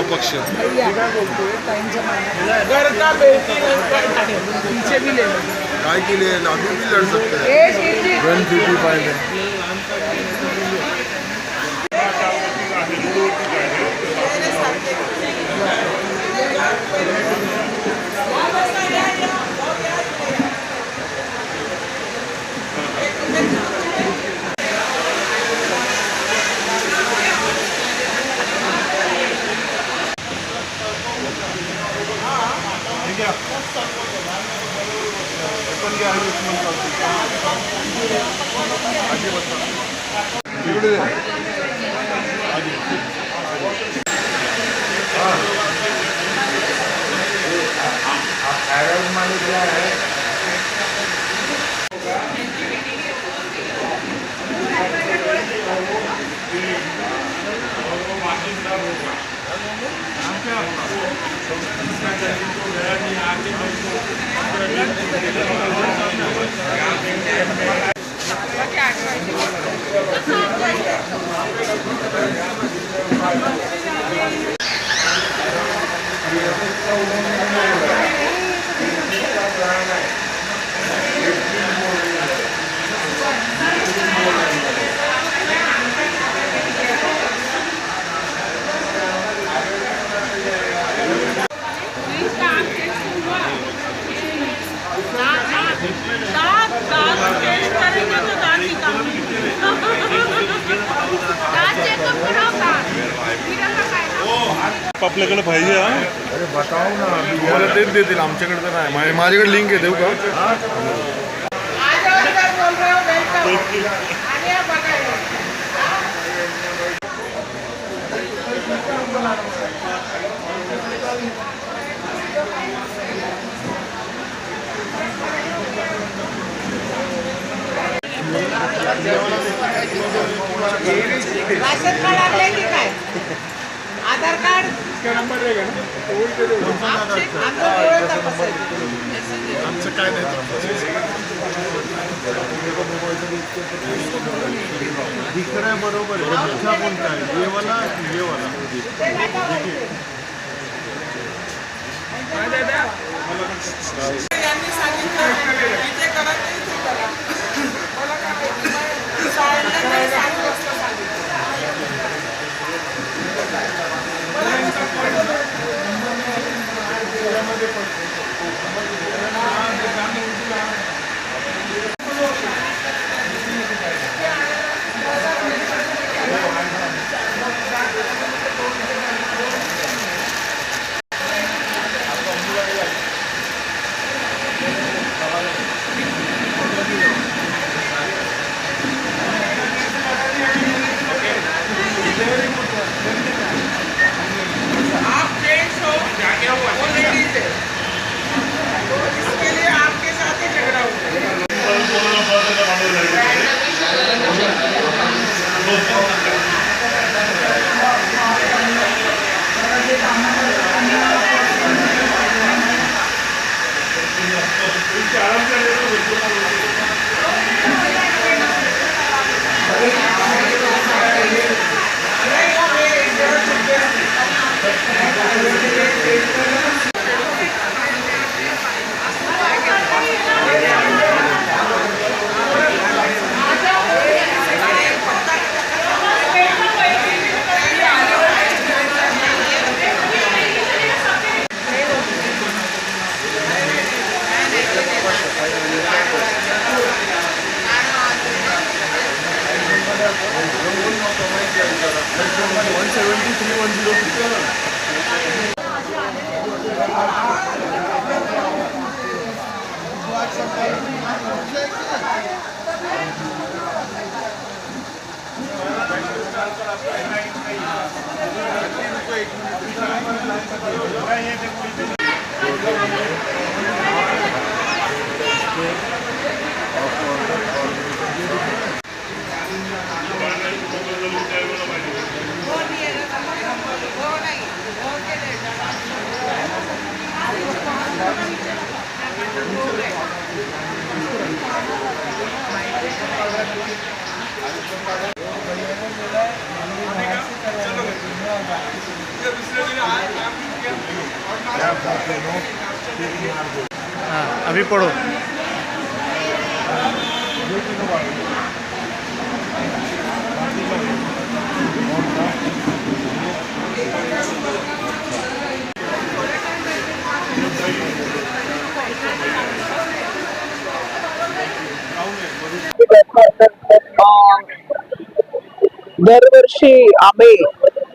अपक्ष घर का बेटी पीछे भी ले लो काय के लिए अभी भी लड़ सकते हैं एक एक वन फिफ्टी फाइव है दांत दांत चेंज करेंगे तो दांत निकालेंगे दांत चेकअप कराओ दांत फिर आता काय ना आपल्याकडे पाहिजे हा? अरे बताओ ना मला तेच देतील आमच्याकडे तर नाही. माझ्या- माझ्याकडे लिंक आहे देऊ का? हो राशन कार्ड आणलंय की काय? आधार कार्ड? आमचं काय नाही दिखरं बरोबर आहे अच्छा कोणता आहे ये वाला की ये वाला. यांनी सांगितलं इथे करा ते करा. मला काय? O cara já हाँ अभी दरवर्षी आम्ही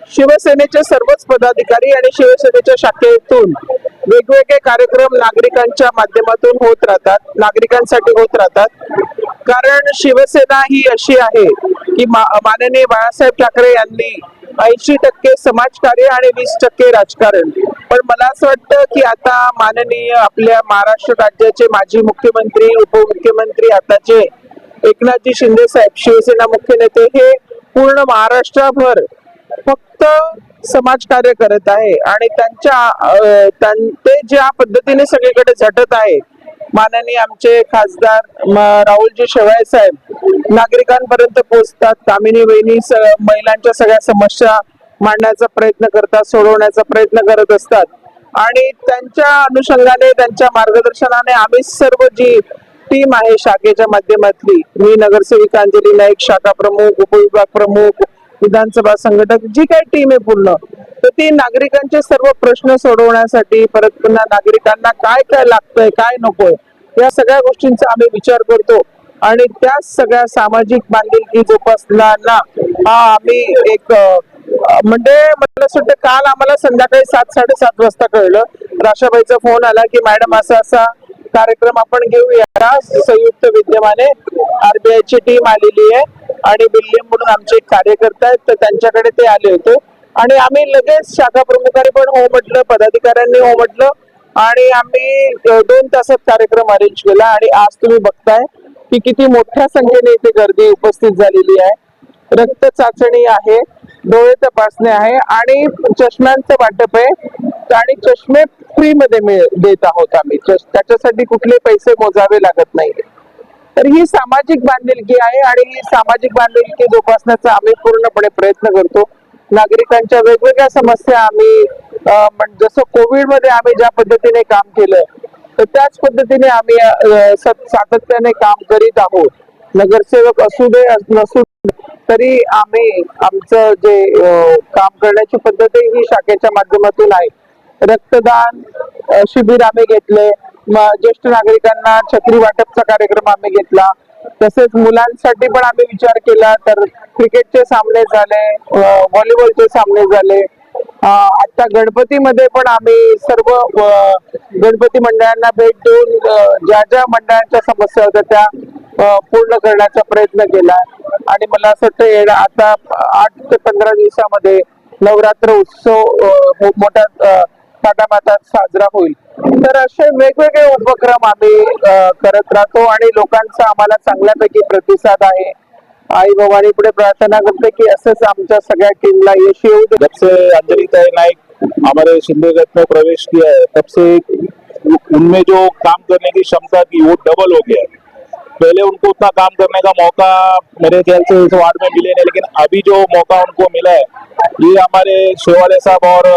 शिवसेनेचे सर्वच पदाधिकारी आणि शिवसेनेच्या शाखेतून वेगवेगळे कार्यक्रम नागरिकांच्या माध्यमातून होत राहतात नागरिकांसाठी होत राहतात. कारण शिवसेना ही अशी आहे की माननीय बाळासाहेब ठाकरे यांनी ऐंशी टक्के समाजकार्य आणि वीस टक्के राजकारण. पण मला असं वाटतं की आता माननीय आपल्या महाराष्ट्र राज्याचे माजी मुख्यमंत्री उपमुख्यमंत्री आताचे एकनाथजी शिंदे साहेब शिवसेना मुख्य नेते हे पूर्ण महाराष्ट्रभर फक्त समाजकार्य करत आहे आणि त्यांच्या त्यां- ते ज्या पद्धतीने सगळीकडे झटत आहे माननीय आमचे खासदार म, राहुलजी शेवाळे साहेब नागरिकांपर्यंत पोहोचतात कामिनी वहिनी स- महिलांच्या सगळ्या समस्या मांडण्याचा प्रयत्न करतात सोडवण्याचा प्रयत्न करत असतात. आणि त्यांच्या अनुषंगाने त्यांच्या मार्गदर्शनाने आम्ही सर्व जी टीम आहे शाखेच्या माध्यमातली मी नगरसेविका अंजली नाईक शाखा प्रमुख उपविभाग प्रमुख विधानसभा संघटक जी काही टीम आहे पूर्ण तर ती नागरिकांचे सर्व प्रश्न सोडवण्यासाठी परत पुन्हा नागरिकांना काय काय लागतंय काय नकोय या सगळ्या गोष्टींचा आम्ही विचार करतो. आणि त्या सगळ्या सामाजिक बांधिलकी जोपासताना हा आम्ही एक म्हणजे मला सुद्धा काल आम्हाला संध्याकाळी सात साडेसात वाजता कळलं. राशाबाईचा फोन आला की मॅडम असा असा कार्यक्रम आपण घेऊया. संयुक्त विद्यमाने आरबीआय ची टीम आलेली आहे. आणि विल्यम म्हणून आमचे एक कार्यकर्ता आहेत तर त्यांच्याकडे ते आले होते. आणि आम्ही लगेच शाखा प्रमुखांनी पण हो म्हटलं पदाधिकाऱ्यांनी हो म्हटलं. आणि आम्ही दोन तासात कार्यक्रम अरेंज केला आणि आज तुम्ही बघताय की किती मोठ्या संख्येने इथे गर्दी उपस्थित झालेली आहे. रक्त चाचणी आहे डोळे तपासणी आहे आणि चष्म्यांचं वाटप आहे. आणि चष्मे फ्रीमध्ये मिळ- देत आहोत आम्ही. त्याच्यासाठी कुठले पैसे मोजावे लागत नाही तर ही सामाजिक बांधिलकी आहे आणि ही सामाजिक बांधिलकी जोपासण्याचा आम्ही पूर्णपणे प्रयत्न करतो. नागरिकांच्या वेगवेगळ्या समस्या आम्ही जसं कोविडमध्ये आम्ही ज्या पद्धतीने काम केलं तर त्याच पद्धतीने आम्ही सातत्याने काम करीत आहोत. नगरसेवक असू दे नसू तरी आम्ही आमचं जे काम करण्याची पद्धत ही शाखेच्या माध्यमातून आहे. रक्तदान शिबिर आम्ही घेतले. ज्येष्ठ नागरिकांना छत्री वाटपचा कार्यक्रम आम्ही घेतला. तसेच मुलांसाठी पण आम्ही विचार केला तर क्रिकेटचे सामने झाले व्हॉलीबॉलचे सामने झाले. आता गणपतीमध्ये पण आम्ही सर्व गणपती मंडळांना भेट देऊन ज्या ज्या मंडळांच्या समस्या होत्या त्या पूर्ण करण्याचा प्रयत्न केला. आणि मला असं वाटतं आता आठ ते पंधरा दिवसामध्ये नवरात्र उत्सव मोठ्या अ, साजरा होईल. तर असे वेगवेगळे उपक्रम आम्ही करत राहतो आणि लोकांचा आम्हाला चांगल्यापैकी प्रतिसाद आहे. आई भवानी पुढे प्रार्थना करते की असंच आमच्या सगळ्या टीमला यश येऊ दे. जब से अंजलि ताई नाइक हमारे शिंदेगढ़ में प्रवेश किया है तब से उनमें जो काम करने की क्षमता थी वो डबल हो गया है पहले उनको उतना काम करने का मौका मेरे ख्याल से इस वार्ड में मिले नहीं लेकिन अभी जो मौका उनको मिला है ये हमारे शेवाले साहब और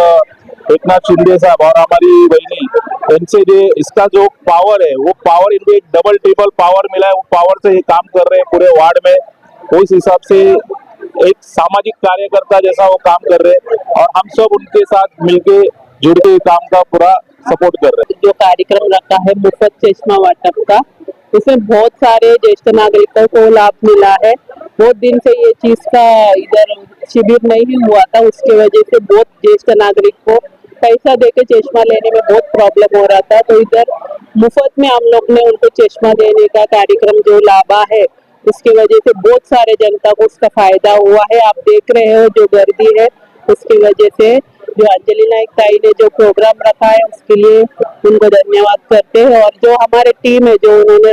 एकनाथ शिंदे साहब और हमारी बहनी इनसे जो इसका जो पावर है, वो पावर इनको एक डबल ट्रिपल पावर मिला है। वो पावर से ये काम कर रहे हैं पूरे वार्ड में। उस हिसाब से एक सामाजिक कार्यकर्ता जैसा वो काम कर रहे हैं और हम सब उनके साथ मिलके जुड़ के काम का पूरा सपोर्ट कर रहे हैं। जो कार्यक्रम रखा है मुफ़्त चश्मा वाटप का, इसमें बहुत सारे ज्येष्ठ नागरिकों को लाभ मिला है। बहुत दिन से ये चीज़ का इधर शिविर नहीं हुआ था, उसके वजह से बहुत ज्येष्ठ नागरिक को पैसा देके चश्मा लेने में बहुत प्रॉब्लम हो रहा था। तो इधर मुफ़्त में हम लोग ने उनको चश्मा देने का कार्यक्रम जो लाभा है उसकी वजह से बहुत सारे जनता को उसका फ़ायदा हुआ है। आप देख रहे हो जो गर्दी है उसकी वजह से जो अंजलि नाइक ताई ने जो प्रोग्राम रखा है उसके लिए उनको धन्यवाद करते हैं। और जो हमारे टीम है जो उन्होंने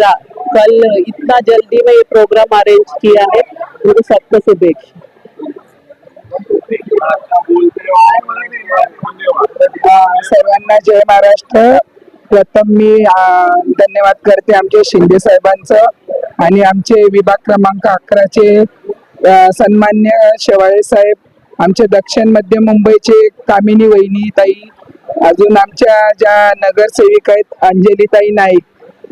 कल इतना जल्दी में ये प्रोग्राम अरेंज किया है उनको सबको अ, सर्वांना जय महाराष्ट्र. प्रथम मी धन्यवाद करते आमचे शिंदे साहेबांचं आणि आमचे विभाग क्रमांक अकराचे सन्मान्य शेवाळे साहेब आमच्या दक्षिण मध्य मुंबईचे कामिनी वहिनी ताई अजून आमच्या ज्या नगरसेविका आहेत अंजलीताई नाईक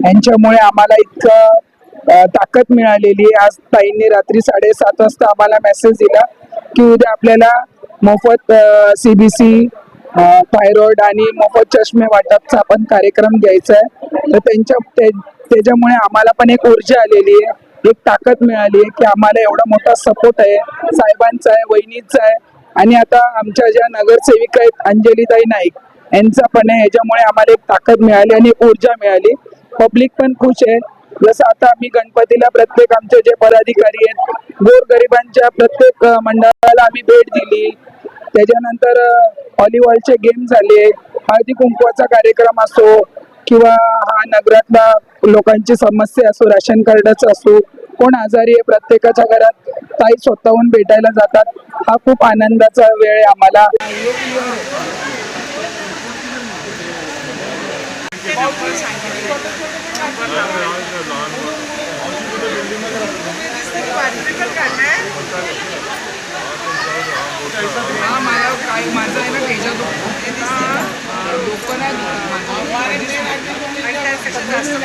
यांच्यामुळे आम्हाला इतकं ताकद मिळालेली आहे. आज ताईंनी रात्री साडेसात वाजता आम्हाला मेसेज दिला. की उद्या आपल्याला मोफत सीबीसी थायरॉइड आणि मोफत चष्मे वाटपचा आपण कार्यक्रम घ्यायचा आहे. तर त्यांच्या ते- त्याच्यामुळे आम्हाला पण एक ऊर्जा आलेली आहे एक ताकद मिळाली आहे की आम्हाला एवढा मोठा सपोर्ट आहे. साहेबांचा आहे वहिनीचा आहे आणि आता आमच्या ज्या नगरसेविका आहेत अंजलीताई नाईक यांचा पण आहे. याच्यामुळे आम्हाला एक ताकद मिळाली आणि ऊर्जा मिळाली. पब्लिक पण खुश आहे. जसं आता आम्ही गणपतीला प्रत्येक आमचे जे पदाधिकारी आहेत गोरगरिबांच्या प्रत्येक मंडळाला आम्ही भेट दिली. त्याच्यानंतर व्हॉलीबॉलचे गेम झाले हळदी कुंकवाचा कार्यक्रम असो किंवा हा नगरातला लोकांची समस्या असो राशन कार्डाचं असो कोण आजारी आहे प्रत्येकाच्या घरात ताई स्वतःहून भेटायला जातात. हा खूप आनंदाचा वेळ आहे आम्हाला. हा मला काय माझं आहे ना त्याच्या डोकं नाही दुखत माझं जास्त